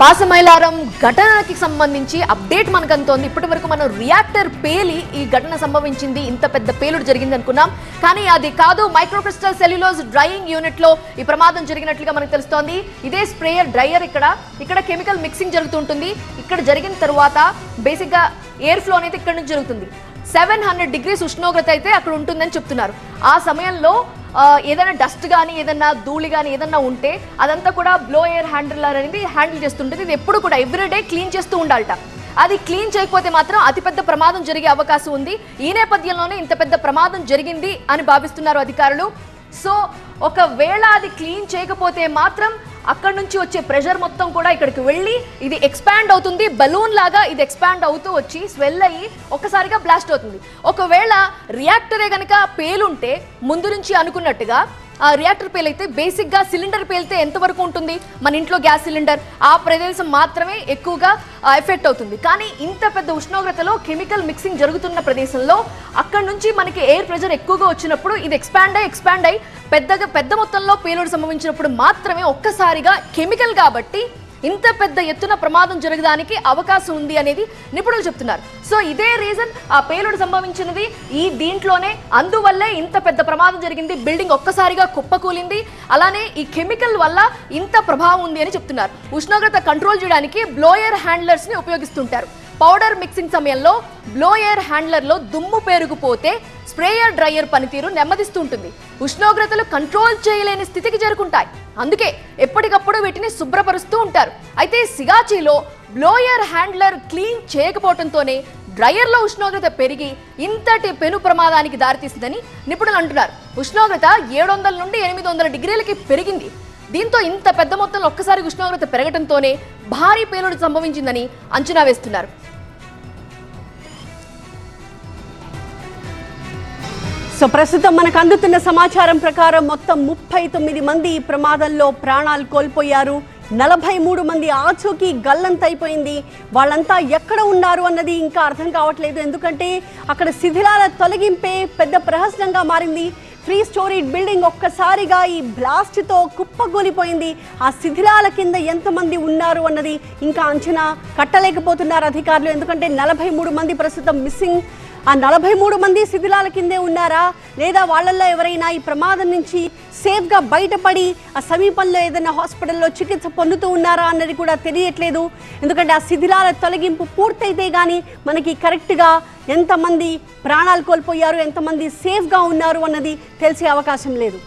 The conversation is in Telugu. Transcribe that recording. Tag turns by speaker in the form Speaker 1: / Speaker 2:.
Speaker 1: పాసమైలారం ఘటనకి సంబంధించి అప్డేట్ మనకు అంతోంది ఇప్పటి వరకు మనం రియాక్టర్ పేలి ఈ ఘటన సంభవించింది. ఇంత పెద్ద పేలుడు జరిగింది అనుకున్నాం. కానీ అది కాదు మైక్రోక్రిస్టల్ సెల్యులోజ్ డ్రైయింగ్ యూనిట్లో ఈ ప్రమాదం జరిగినట్లుగా మనకు తెలుస్తోంది. ఇదే స్ప్రేయర్ డ్రైయర్ ఇక్కడ. ఇక్కడ కెమికల్ మిక్సింగ్ జరుగుతుంటుంది ఇక్కడ జరిగిన తర్వాత బేసిక్గా ఎయిర్ ఫ్లో అనేది ఇక్కడ నుంచి జరుగుతుంది. సెవెన్ హండ్రెడ్ డిగ్రీస్ ఉష్ణోగ్రత అయితే అక్కడ ఉంటుందని చెప్తున్నారు. ఆ సమయంలో ఏదైనా డస్ట్ కానీ ఏదైనా ధూళి కానీ ఏదైనా ఉంటే అదంతా కూడా బ్లో ఎయిర్ హ్యాండిలర్ అనేది హ్యాండిల్ చేస్తుంటుంది. ఇది ఎప్పుడు కూడా ఎవ్రీడే క్లీన్ చేస్తూ ఉండాలట. అది క్లీన్ చేయకపోతే మాత్రం అతిపెద్ద ప్రమాదం జరిగే అవకాశం ఉంది. ఈ నేపథ్యంలోనే ఇంత పెద్ద ప్రమాదం జరిగింది అని భావిస్తున్నారు అధికారులు. సో ఒకవేళ అది క్లీన్ చేయకపోతే మాత్రం అక్కడ నుంచి వచ్చే ప్రెషర్ మొత్తం కూడా ఇక్కడికి వెళ్ళి ఇది ఎక్స్పాండ్ అవుతుంది. బలూన్ లాగా ఇది ఎక్స్పాండ్ అవుతూ వచ్చి స్వెల్ అయ్యి ఒక్కసారిగా బ్లాస్ట్ అవుతుంది. ఒకవేళ రియాక్టరే కనుక పేలుంటే ముందు నుంచి అనుకున్నట్టుగా రియాక్టర్ పేలైతే బేసిక్గా సిలిండర్ పేలితే ఎంతవరకు ఉంటుంది? మన ఇంట్లో గ్యాస్ సిలిండర్ ఆ ప్రదేశం మాత్రమే ఎక్కువగా ఎఫెక్ట్ అవుతుంది. కానీ ఇంత పెద్ద ఉష్ణోగ్రతలో కెమికల్ మిక్సింగ్ జరుగుతున్న ప్రదేశంలో అక్కడ నుంచి మనకి ఎయిర్ ప్రెషర్ ఎక్కువగా వచ్చినప్పుడు ఇది ఎక్స్పాండ్ అయ్యి ఎక్స్పాండ్ అయ్యి పెద్దగా పెద్ద మొత్తంలో పేలుడు సంభవించినప్పుడు మాత్రమే ఒక్కసారిగా కెమికల్ కాబట్టి ఇంత పెద్ద ఎత్తున ప్రమాదం జరగడానికి అవకాశం ఉంది అనేది నిపుణులు చెప్తున్నారు. సో ఇదే రీజన్ ఆ పేలుడు సంభవించినది. ఈ దీంట్లోనే అందువల్లే ఇంత పెద్ద ప్రమాదం జరిగింది. బిల్డింగ్ ఒక్కసారిగా కుప్పకూలింది. అలానే ఈ కెమికల్ వల్ల ఇంత ప్రభావం ఉంది అని చెప్తున్నారు. ఉష్ణోగ్రత కంట్రోల్ చేయడానికి బ్లోయర్ హ్యాండ్లర్స్ని ఉపయోగిస్తుంటారు. పౌడర్ మిక్సింగ్ సమయంలో బ్లోయర్ హ్యాండ్లర్లో దుమ్ము పేరుకుపోతే స్ప్రేయర్ డ్రైయర్ పనితీరు నెమ్మదిస్తూ ఉంటుంది ఉష్ణోగ్రతలు కంట్రోల్ చేయలేని స్థితికి చేరుకుంటాయి. అందుకే ఎప్పటికప్పుడు వీటిని శుభ్రపరుస్తూ ఉంటారు. అయితే సిగాచిలో బ్లోయర్ హ్యాండ్లర్ క్లీన్ చేయకపోవడంతోనే డ్రయర్లో ఉష్ణోగ్రత పెరిగి ఇంతటి పెను ప్రమాదానికి దారితీసిందని నిపుణులు అంటున్నారు. ఉష్ణోగ్రత ఏడు వందల నుండి ఎనిమిది వందల డిగ్రీలకి పెరిగింది. దీంతో ఇంత పెద్ద మొత్తంలో ఒక్కసారి ఉష్ణోగ్రత పెరగడంతోనే భారీ పేలుడు సంభవించిందని అంచనా వేస్తున్నారు.
Speaker 2: సో ప్రస్తుతం మనకు అందుతున్న సమాచారం ప్రకారం మొత్తం ముప్పై తొమ్మిది మంది ఈ ప్రమాదంలో ప్రాణాలు కోల్పోయారు. నలభై మూడు మంది ఆచూకీ గల్లంతైపోయింది. వాళ్ళంతా ఎక్కడ ఉన్నారు అన్నది ఇంకా అర్థం కావట్లేదు. ఎందుకంటే అక్కడ శిథిలాల తొలగింపే పెద్ద ప్రహసనంగా మారింది. త్రీ స్టోరీ బిల్డింగ్ ఒక్కసారిగా ఈ బ్లాస్ట్తో కుప్పగూలిపోయింది. ఆ శిథిలాల కింద ఎంతమంది ఉన్నారు అన్నది ఇంకా అంచనా కట్టలేకపోతున్నారు అధికారులు. ఎందుకంటే నలభై మూడు మంది ప్రస్తుతం మిస్సింగ్. ఆ నలభై మూడు మంది శిథిలాల కిందే ఉన్నారా? లేదా వాళ్ళల్లో ఎవరైనా ఈ ప్రమాదం నుంచి సేఫ్గా బయటపడి ఆ సమీపంలో ఏదైనా హాస్పిటల్లో చికిత్స పొందుతూ ఉన్నారా అన్నది కూడా తెలియట్లేదు. ఎందుకంటే ఆ శిథిలాల తొలగింపు పూర్తయితే కానీ మనకి కరెక్ట్గా ఎంతమంది ప్రాణాలు కోల్పోయారు ఎంతమంది సేఫ్గా ఉన్నారు అన్నది తెలిసే అవకాశం లేదు.